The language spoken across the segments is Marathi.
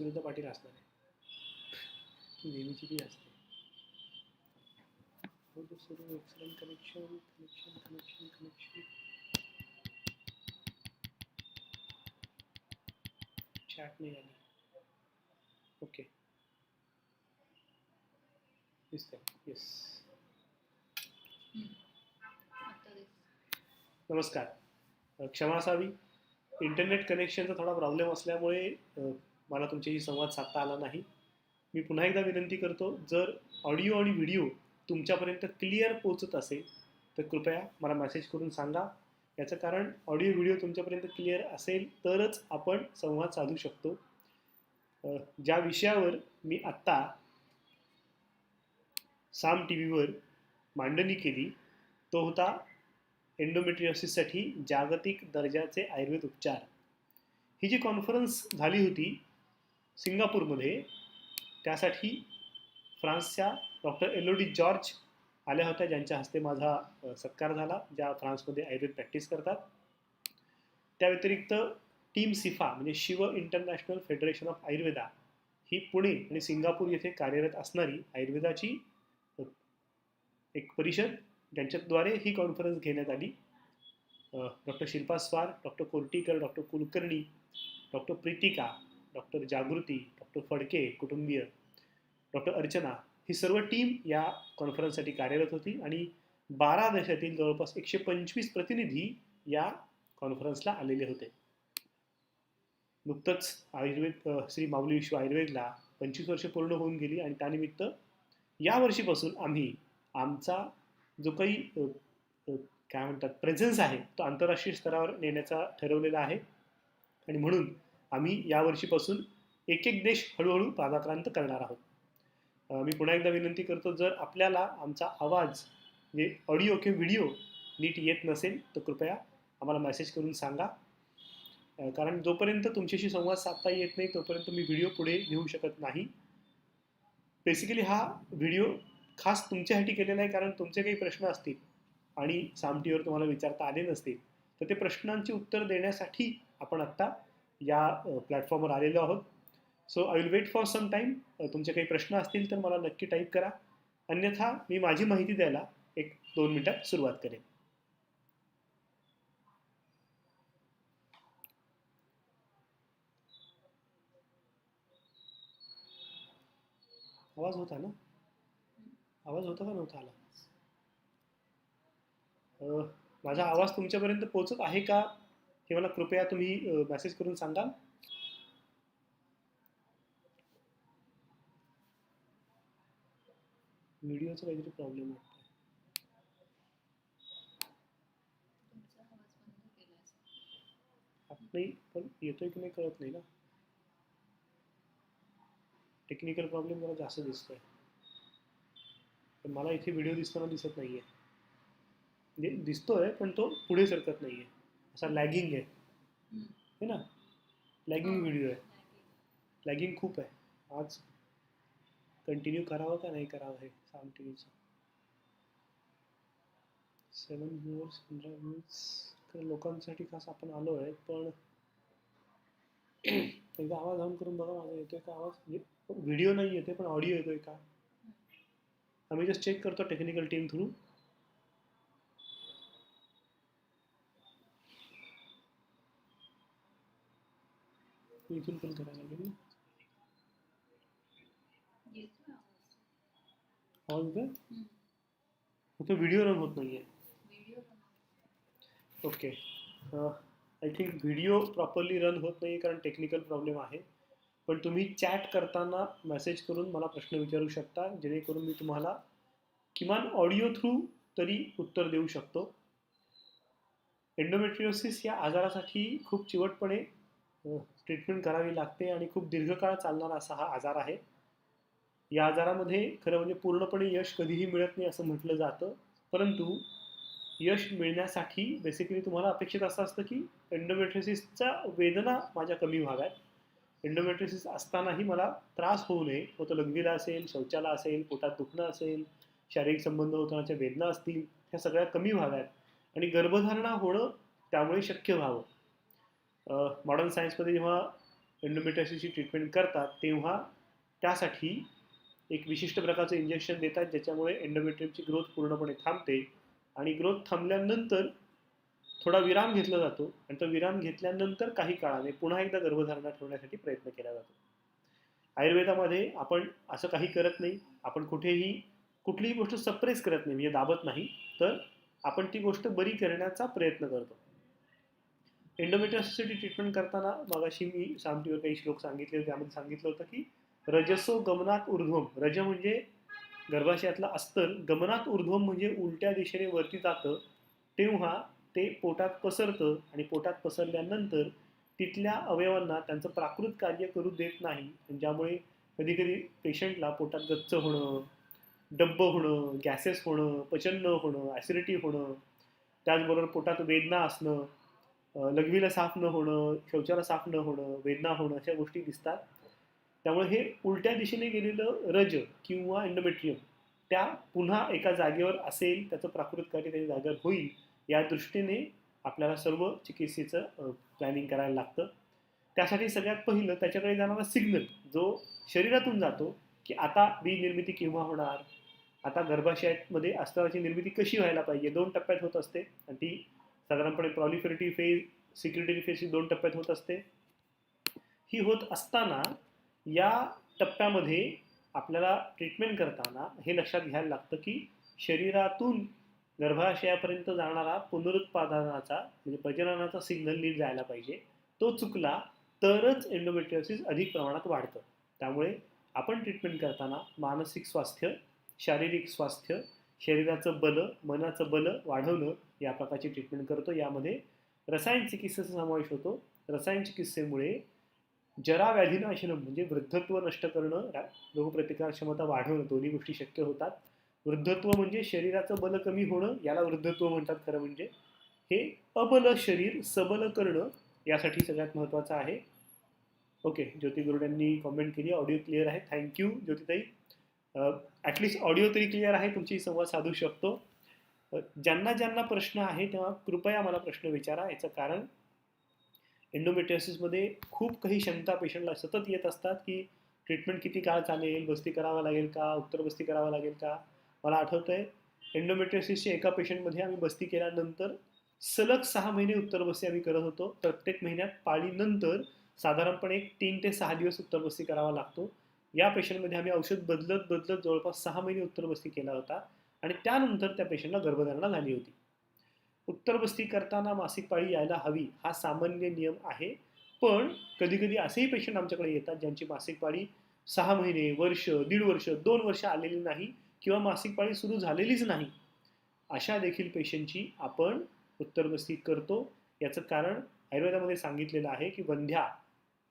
विरुद्ध पाटील असणार आहे. ती नेहमीची ती असते excellent connection connection connection connection chat नाही आली ओके दिसते येस नमस्कार. क्षमा असावी इंटरनेट कनेक्शनचा थोडा प्रॉब्लेम असल्यामुळे मला तुमच्याशी संवाद साधता आला नाही. मी पुन्हा एकदा विनंती करतो जर ऑडिओ आणि व्हिडिओ तुमच्यापर्यंत क्लिअर पोचत असेल तर कृपया मला मेसेज करून सांगा. याचं कारण ऑडिओ व्हिडिओ तुमच्यापर्यंत क्लिअर असेल तरच आपण संवाद साधू शकतो. ज्या विषयावर मी आत्ता साम टी व्हीवर मांडणी केली तो होता एन्डोमेट्रियोसिससाठी जागतिक दर्जाचे आयुर्वेद उपचार. ही जी कॉन्फरन्स झाली होती सिंगापूरमध्ये. त्यासाठी फ्रान्सच्या डॉक्टर एलोडी जॉर्ज आल्या होत्या ज्यांच्या हस्ते माझा सत्कार झाला ज्या फ्रान्समध्ये आयुर्वेद प्रॅक्टिस करतात. त्या व्यतिरिक्त टीम सिफा म्हणजे Shiv international federation of Ayurveda ही पुणे आणि सिंगापूर येथे कार्यरत असणारी आयुर्वेदाची एक परिषद ज्यांच्याद्वारे ही कॉन्फरन्स घेण्यात आली. Doctor Shilpa Swar doctor Kortikar doctor Kulkarni doctor Pritika doctor Jagruti doctor Phadke कुटुंबीय डॉक्टर अर्चना ही सर्व टीम या कॉन्फरन्ससाठी कार्यरत होती आणि बारा देशातील जवळपास एकशे पंचवीस प्रतिनिधी या कॉन्फरन्सला आलेले होते. नुकतंच आयुर्वेद श्री माऊली विश्व आयुर्वेदला पंचवीस वर्ष पूर्ण होऊन गेली आणि त्यानिमित्त या वर्षीपासून आम्ही आमचा जो काही काय म्हणतात प्रेझेन्स आहे तो आंतरराष्ट्रीय स्तरावर नेण्याचा ठरवलेला आहे. आणि म्हणून आम्ही यावर्षीपासून एक एक देश हळूहळू पादाक्रांत करणार आहोत. मी पुन्हा एकदा विनंती करतो जर आपल्याला आमचा आवाज म्हणजे ऑडिओ किंवा व्हिडिओ नीट येत नसेल तर कृपया आम्हाला मेसेज करून सांगा. कारण जोपर्यंत तुमच्याशी संवाद साधता येत नाही तोपर्यंत मी व्हिडिओ पुढे घेऊ शकत नाही. बेसिकली हा व्हिडिओ खास तुमच्यासाठी केलेला आहे कारण तुमचे काही प्रश्न असतील आणि सामटीवर तुम्हाला विचारता आले नसतील तर ते प्रश्नांची उत्तर देण्यासाठी आपण आत्ता या प्लॅटफॉर्मवर आलेलो आहोत. So I will wait for some time तुमचे काही प्रश्न असतील तर मला नक्की टाईप करा. अन्यथा मी माझी माहिती द्यायला एक दोन मिनिटात सुरुवात करेन. आवाज होता ना? आवाज होता का नव्हता आला? माझा आवाज तुमच्यापर्यंत पोहोचत आहे का? हे मला कृपया तुम्ही मेसेज करून सांगाल? व्हिडिओचा काहीतरी प्रॉब्लेम आहे. नाही पण येतोय की नाही कळत नाही ना? टेक्निकल प्रॉब्लेम मला जास्त दिसतोय. पण मला इथे व्हिडिओ दिसताना दिसत नाहीये. म्हणजे दिसतोय पण तो पुढे सरकत नाहीये. असा लॅगिंग आहे हम्म. है ना? लॅगिंग हा, व्हिडिओ आहे lagging. लॅगिंग खूप आहे आज कंटिन्यू करावं का नाही करावं हे व्हीचं सेवन व्ह्युअर्स पंधरा व्ह्यूज लोकांसाठी खास आपण आलो आहे पण एकदा आवाज़ ऑन करून बघा माझा येतोय का आवाज़? व्हिडिओ नाही येते पण ऑडिओ येतोय का? आम्ही जस्ट चेक करतो टेक्निकल टीम थ्रू इथून पण करायला लागेल ना येतोय आवाज़. आवाज़ येतोय हम्म. फक्त व्हिडिओ रन होत नाहीये व्हिडिओ बनव. Okay I think video properly run होत नाही कारण टेक्निकल प्रॉब्लेम आहे पण तुम्ही चॅट करताना मेसेज करून मला प्रश्न विचारू शकता जेणेकरून मी तुम्हाला किमान ऑडिओ थ्रू तरी उत्तर देऊ शकतो एन्डोमेट्रिओसिस या आजारासाठी खूप चिवटपणे ट्रीटमेंट करावी लागते आणि खूप दीर्घकाळ चालणारा असा हा आजार आहे. या आजारामध्ये खरं म्हणजे पूर्णपणे यश कधीही मिळत नाही असं म्हटलं जातं. परंतु यश मिळण्यासाठी बेसिकली तुम्हाला अपेक्षित असं असतं की एन्डोमेट्रिसिसच्या वेदना माझ्या कमी व्हाव्यात. एन्डोमेट्रिसिस असतानाही मला त्रास होऊ नये. हो मग तो लघवीला असेल शौचाला असेल पोटात दुखणं असेल शारीरिक संबंध होतानाच्या वेदना असतील ह्या सगळ्या कमी व्हाव्यात. आणि गर्भधारणा होणं त्यामुळे शक्य व्हावं. मॉडर्न सायन्समध्ये जेव्हा एंडोमेट्रियोसिसची ट्रीटमेंट करतात तेव्हा त्यासाठी एक विशिष्ट प्रकारचं इंजेक्शन देतात ज्याच्यामुळे एंडोमेट्रियमची ग्रोथ पूर्णपणे थांबते. आणि ग्रोथ थांबल्यानंतर थोडा विराम घेतला जातो. आणि तो विराम घेतल्यानंतर काही काळाने पुन्हा एकदा गर्भधारणा ठेवण्यासाठी प्रयत्न केला जातो. आयुर्वेदामध्ये आपण असं काही करत नाही. आपण कुठेही कुठलीही गोष्ट सप्रेस करत नाही. म्हणजे दाबत नाही. तर आपण ती गोष्ट बरी करण्याचा प्रयत्न करतो. एंडोमेट्रियोसिससाठी ट्रीटमेंट करताना मगाशी मी सामटीवर काही श्लोक सांगितले होते. त्यामध्ये सांगितलं होतं की रजसो गमनात ऊर्ध्वम. रज म्हणजे गर्भाशयातला अस्तर. गमनात ऊर्ध्वम म्हणजे उलट्या दिशेने वरती जातं. तेव्हा ते पोटात पसरतं आणि पोटात पसरल्यानंतर तिथल्या अवयवांना त्यांचं प्राकृत कार्य करू देत नाही. ज्यामुळे कधी कधी पेशंटला पोटात गच्च होणं डब्ब होणं गॅसेस होणं पचन न होणं ॲसिडिटी होणं त्याचबरोबर पोटात वेदना असणं लघवीला साफ न होणं शौचाला साफ न होणं वेदना होणं अशा गोष्टी दिसतात. त्यामुळे हे उलट्या दिशेने गेलेलं रज किंवा एंडोमेट्रियम त्या पुन्हा एका जागेवर असेल त्याचं प्राकृत कार्य त्याच्या जागेवर होईल या दृष्टीने आपल्याला सर्व चिकित्सेचं प्लॅनिंग करायला लागतं. त्यासाठी सगळ्यात पहिलं त्याच्याकडे जाणारा सिग्नल जो शरीरातून जातो की आता बी निर्मिती केव्हा होणार? आता गर्भाशयामध्ये अस्त्राची निर्मिती कशी व्हायला पाहिजे? दोन टप्प्यात होत असते आणि ती साधारणपणे प्रॉलिफेरेटिव्ह फेज सिक्युरिटी फेज ही दोन टप्प्यात होत असते. ही होत असताना या टप्प्यामध्ये आपल्याला ट्रीटमेंट करताना हे लक्षात घ्यायला लागतं की शरीरातून गर्भाशयापर्यंत जाणारा पुनरुत्पादनाचा म्हणजे प्रजननाचा सिग्नल नीट जायला पाहिजे. तो चुकला तरच एंडोमेट्रियोसिस अधिक प्रमाणात वाढतं. त्यामुळे आपण ट्रीटमेंट करताना मानसिक स्वास्थ्य शारीरिक स्वास्थ्य शरीराचं बल मनाचं बल वाढवणं या प्रकारची ट्रीटमेंट करतो. यामध्ये रसायन चिकित्सेचा समावेश होतो. रसायन चिकित्सेमुळे जराव्याधीनाशनं म्हणजे वृद्धत्व नष्ट करणं रोगप्रतिकार क्षमता वाढवणं दोन्ही गोष्टी शक्य होतात. वृद्धत्व म्हणजे शरीराचं बल कमी होणं याला वृद्धत्व म्हणतात खरं म्हणजे. हे अबल शरीर सबल करणं यासाठी सगळ्यात महत्त्वाचं आहे. ओके ज्योती गुरुड्यांनी कॉमेंट केली ऑडिओ क्लिअर आहे. थँक्यू ज्योतिताई. ॲटलिस्ट ऑडिओ तरी क्लिअर आहे तुमची संवाद साधू शकतो. ज्यांना ज्यांना प्रश्न आहे तेव्हा कृपया मला प्रश्न विचारा. याचं कारण एंडोमेट्रियोसिसमध्ये खूप काही शंका पेशंटला सतत येत असतात की ट्रीटमेंट किती काळ चालेल बस्ती करावा लागेल का उत्तर बस्ती करावा लागेल का? मला आठवतं आहे एंडोमेट्रियोसिसच्या एका पेशंटमध्ये आम्ही बस्ती केल्यानंतर सलग सहा महिने उत्तर बस्ती आम्ही करत होतो. प्रत्येक महिन्यात पाळीनंतर साधारणपणे एक तीन ते सहा दिवस उत्तर बस्ती करावा लागतो. या पेशंटमध्ये आम्ही औषध बदलत बदलत जवळपास सहा महिने उत्तर बस्ती केला होता आणि त्यानंतर त्या पेशंटला गर्भधारणा झाली होती. उत्तर बस्ती करताना मासिक पाळी यायला हवी हा सामान्य नियम आहे पण कधीकधी असेही पेशंट आमच्याकडे येतात ज्यांची मासिक पाळी सहा महिने वर्ष दीड वर्ष दोन वर्ष आलेली नाही किंवा मासिक पाळी सुरू झालेलीच नाही. अशा देखील पेशंटची आपण उत्तरबस्ती करतो. याचं कारण आयुर्वेदामध्ये सांगितलेलं आहे की वंध्या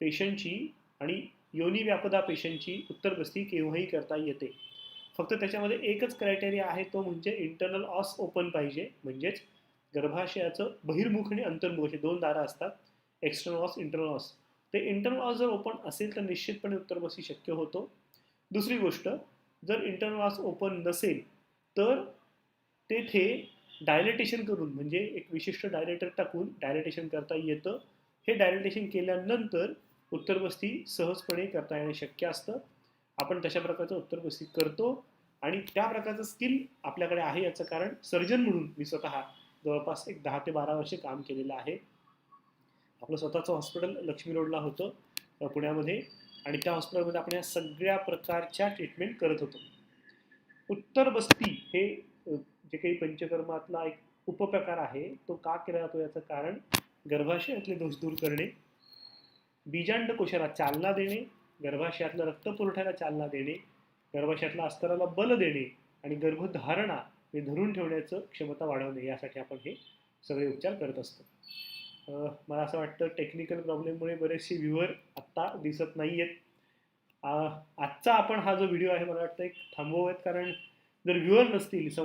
पेशंटची आणि योनी व्यापदा पेशंटची उत्तरबस्ती केव्हाही करता येते. फक्त त्याच्यामध्ये एकच क्रायटेरिया आहे तो म्हणजे इंटरनल ऑस ओपन पाहिजे. म्हणजेच गर्भाशयाचं बहिर्मुख आणि अंतर्मुख असे दोन दारं असतात. एक्सटर्नल ऑस इंटरनल ऑस ते इंटरनल ऑस जर ओपन असेल तर निश्चितपणे उत्तरबस्ती शक्य होतो. दुसरी गोष्ट जर इंटरनल ऑस ओपन नसेल तर तेथे डायलेटेशन करून म्हणजे एक विशिष्ट डायलेटर टाकून डायलेटेशन करता येतं. हे डायलेटेशन केल्यानंतर उत्तरबस्ती सहजपणे करता येणं शक्य असतं. आपण तशा प्रकारचं उत्तरबस्ती करतो आणि त्या प्रकारचं स्किल आपल्याकडे आहे याचं कारण सर्जन म्हणून मी स्वतः जवळपास एक दहा ते बारा वर्षे काम केलेलं आहे. आपलं स्वतःचं हॉस्पिटल लक्ष्मी रोडला होतं पुण्यामध्ये आणि त्या हॉस्पिटलमध्ये आपण या सगळ्या प्रकारच्या ट्रीटमेंट करत होतो. उत्तर बस्ती हे जे काही पंचकर्मातला एक उपप्रकार आहे तो का केला जातो याचं कारण गर्भाशयातले दोष दूर करणे बीजांड कोशाला चालना देणे गर्भाशयातल्या रक्तपुरवठ्याला चालना देणे गर्भाशयातल्या अस्तराला बल देणे आणि गर्भधारणा हे धरून ठेवण्याचं क्षमता वाढवणे यासाठी आपण हे सगळे उपचार करत असतो. मला असं वाटतं टेक्निकल प्रॉब्लेममुळे बरेचसे व्ह्युअर आत्ता दिसत नाही आहेत आजचा आपण हा जो व्हिडिओ आहे मला वाटतं एक थांबवूयात. कारण जर व्ह्युअर नसतील